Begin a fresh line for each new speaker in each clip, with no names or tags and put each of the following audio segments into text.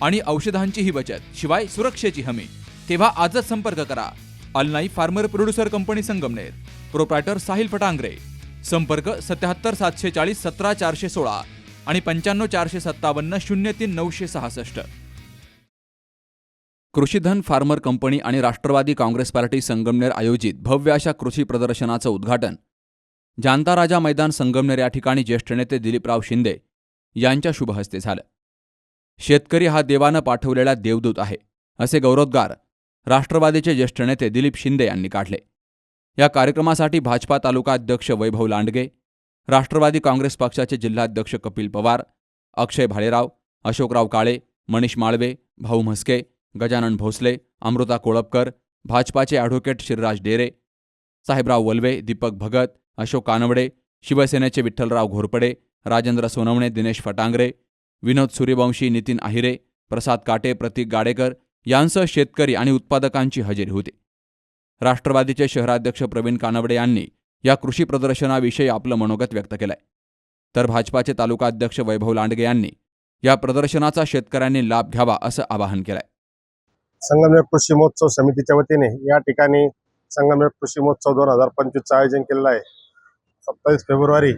आणि औषधांचीही बचत शिवाय सुरक्षेची हमी. तेव्हा आजच संपर्क करा. Alnai farmer producer company Sangamner. Proprietor Sahil Phatangare. संपर्क सत्याहत्तर सातशे चाळीस सतरा चारशे सोळा आणि पंच्याण्णव चारशे सत्तावन्न शून्य तीन नऊशे सहासष्ट. कृषीधन फार्मर कंपनी आणि राष्ट्रवादी काँग्रेस पार्टी संगमनेर आयोजित भव्य अशा कृषी प्रदर्शनाचं उद्घाटन. जानता राजा मैदान संगमनेर या ठिकाणी ज्येष्ठ नेते दिलीपराव शिंदे यांच्या शुभहस्ते झालं. शेतकरी हा देवानं पाठवलेला देवदूत आहे असे गौरवोद्गार राष्ट्रवादीचे ज्येष्ठ नेते दिलीप शिंदे यांनी काढले. या कार्यक्रमासाठी भाजपा तालुका अध्यक्ष वैभव लांडगे राष्ट्रवादी काँग्रेस पक्षाचे जिल्हाध्यक्ष कपिल पवार अक्षय भालेराव अशोकराव काळे मनीष माळवे भाऊ म्हस्के गजानन भोसले अमृता कोळपकर भाजपाचे ॲडव्होकेट शिरराज डेरे साहेबराव वल्वे दीपक भगत अशोक कानवडे शिवसेनेचे विठ्ठलराव घोरपडे राजेंद्र सोनवणे दिनेश फटांगरे विनोद सूर्यवंशी नितीन आहिरे प्रसाद काटे प्रतीक गाडेकर यांसह शेतकरी आणि उत्पादकांची हजेरी होती. राष्ट्रवादीचे शहराध्यक्ष प्रवीण कानवडे यांनी या कृषी प्रदर्शनाविषयी आपलं मनोगत व्यक्त केलंय. तर भाजपाचे तालुका अध्यक्ष वैभव लांडगे यांनी या प्रदर्शनाचा शेतकऱ्यांनी लाभ घ्यावा असं आवाहन केलंय.
संगमनेर कृषी महोत्सव समितीच्या वतीने या ठिकाणी संगमनेर कृषी महोत्सव दोन हजार पंचवीसचं आयोजन केलेलं आहे. सत्तावीस फेब्रुवारी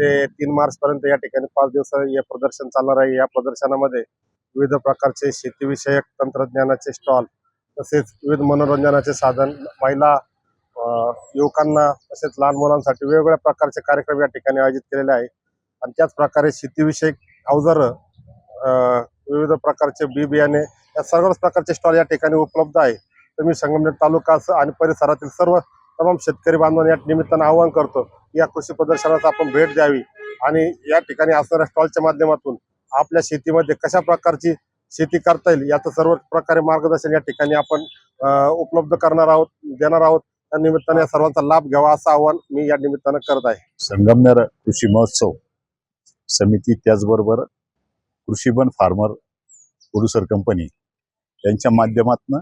ते तीन मार्च पर्यंत या ठिकाणी पाच दिवस हे प्रदर्शन चालणार आहे. या प्रदर्शनामध्ये विविध प्रकारचे शेतीविषयक तंत्रज्ञानाचे स्टॉल तसेच विविध मनोरंजनाचे साधन महिला युवकांना तसेच लहान मुलांसाठी वेगवेगळ्या प्रकारचे कार्यक्रम या ठिकाणी आयोजित केलेले आहे. आणि त्याच प्रकारे शेतीविषयक अवजारं विविध प्रकारचे बी बियाणे या सर्वच प्रकारचे स्टॉल या ठिकाणी उपलब्ध आहे. तर मी संगमनेर तालुका आणि परिसरातील सर्व तमाम शेतकरी बांधवांना या निमित्तानं आवाहन करतो या कृषी प्रदर्शनाचा आपण भेट द्यावी आणि या ठिकाणी असणाऱ्या स्टॉलच्या माध्यमातून आपल्या शेतीमध्ये कशा प्रकारची शेती करता येईल याचं सर्व प्रकारे मार्गदर्शन या ठिकाणी आपण उपलब्ध करणार आहोत देणार आहोत. त्या निमित्ताने या सर्वांचा लाभ घ्यावा असं आव्हान मी या निमित्तानं करत आहे.
संगमनेर कृषी महोत्सव समिती त्याचबरोबर कृषीबन फार्मर प्रोड्युसर कंपनी यांच्या माध्यमातून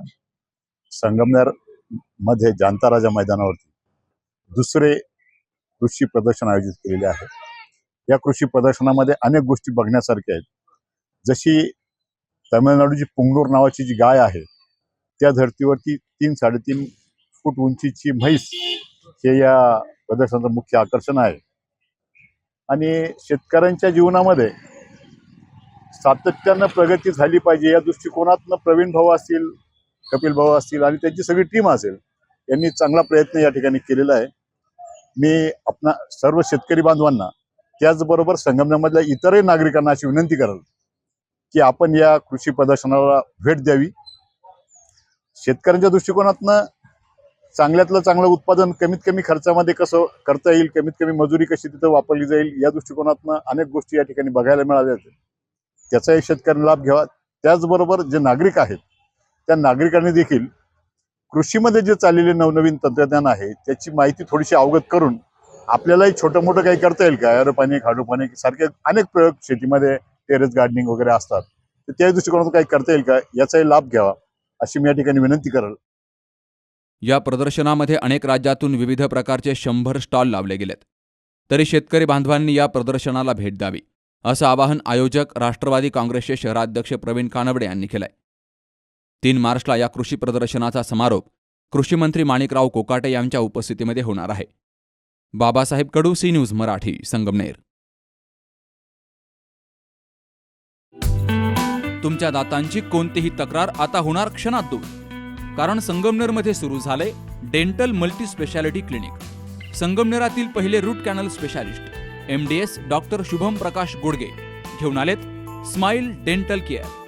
संगमनेरमध्ये जानता राजा मैदानावरती दुसरे कृषी प्रदर्शन आयोजित केलेले आहे. या कृषी प्रदर्शनामध्ये अनेक गोष्टी बघण्यासारख्या आहेत. जशी तमिळनाडूची पुंगनूर नावाची जी गाय आहे त्या धर्तीवरती तीन साडेतीन फूट उंचीची म्हैस हे या प्रदर्शनाचं मुख्य आकर्षण आहे. आणि शेतकऱ्यांच्या जीवनामध्ये सातत्यानं प्रगती झाली पाहिजे या दृष्टिकोनातनं प्रवीण भाऊ असतील कपिल भाऊ असतील आणि त्यांची सगळी टीम असेल यांनी चांगला प्रयत्न या ठिकाणी केलेला आहे. मी आपणा सर्व शेतकरी बांधवांना त्याचबरोबर संगमनेरमधल्या इतरही नागरिकांना अशी विनंती कराल की आपण या कृषी प्रदर्शनाला भेट द्यावी. शेतकऱ्यांच्या दृष्टिकोनातनं चांगल्यातलं चांगलं उत्पादन कमीत कमी खर्चामध्ये कसं करता येईल कमीत कमी मजुरी कशी तिथं वापरली जाईल या दृष्टिकोनातनं अनेक गोष्टी या ठिकाणी बघायला मिळाल्या त्याचाही शेतकऱ्यांनी लाभ घ्यावा. त्याचबरोबर जे नागरिक आहेत त्या नागरिकांनी देखील कृषीमध्ये जे चाललेले नवनवीन तंत्रज्ञान आहे त्याची माहिती थोडीशी अवगत करून आपल्यालाही छोटं मोठं काही करता येईल का? एरोपानिक हायड्रोपानिक सारखे अनेक प्रयोग शेतीमध्ये टेरेस गार्डनिंग वगैरे असतात. तर त्या दृष्टिकोनातून काही करता येईल का? याचाही लाभ घ्यावा अशी मी या ठिकाणी विनंती करेल.
या प्रदर्शनामध्ये अनेक राज्यातून विविध प्रकारचे शंभर स्टॉल लावले गेलेत. तरी शेतकरी बांधवांनी या प्रदर्शनाला भेट द्यावी असं आवाहन आयोजक राष्ट्रवादी काँग्रेसचे शहराध्यक्ष प्रवीण कानवडे यांनी केलंय. तीन मार्चला या कृषी प्रदर्शनाचा समारोप कृषीमंत्री माणिकराव कोकाटे यांच्या उपस्थितीमध्ये होणार आहे. Babasaheb Kadu C News Marathi Sangamner. तुमच्या दातांची कोणतीही तक्रार आता होणार क्षणात दूर. कारण संगमनेरमध्ये सुरू झाले डेंटल मल्टी स्पेशालिटी क्लिनिक. संगमनेरातील पहिले root canal specialist M D S doctor Shubham Prakash Godge घेऊन आलेत स्माइल डेंटल केअर.